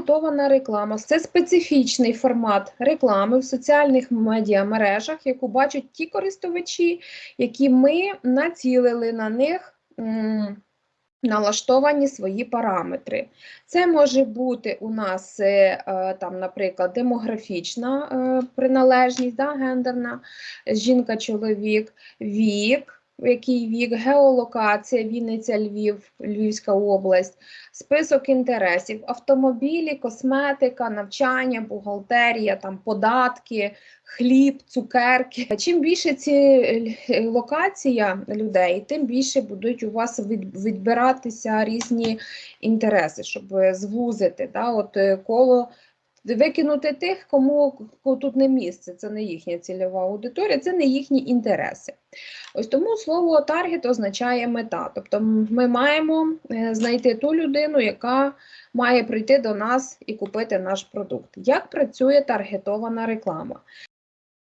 таргетована реклама це специфічний формат реклами в соціальних медіамережах, яку бачать ті користувачі, які ми націлили на них. Налаштовані свої параметри. Це може бути у нас, е, е, там, наприклад, демографічна е, приналежність, да, гендерна, жінка-чоловік, вік, який вік, геолокація, Вінниця, Львів, Львівська область, список інтересів, автомобілі, косметика, навчання, бухгалтерія, там, податки, хліб, цукерки. Чим більше ці е, локація людей, тим більше будуть у вас відбиратися різні інтереси, щоб е, звузити да, от, е, коло. Викинути тих, кому тут не місце, це не їхня цільова аудиторія, це не їхні інтереси. Ось тому слово таргет означає мета. Тобто ми маємо е, знайти ту людину, яка має прийти до нас і купити наш продукт. Як працює таргетована реклама?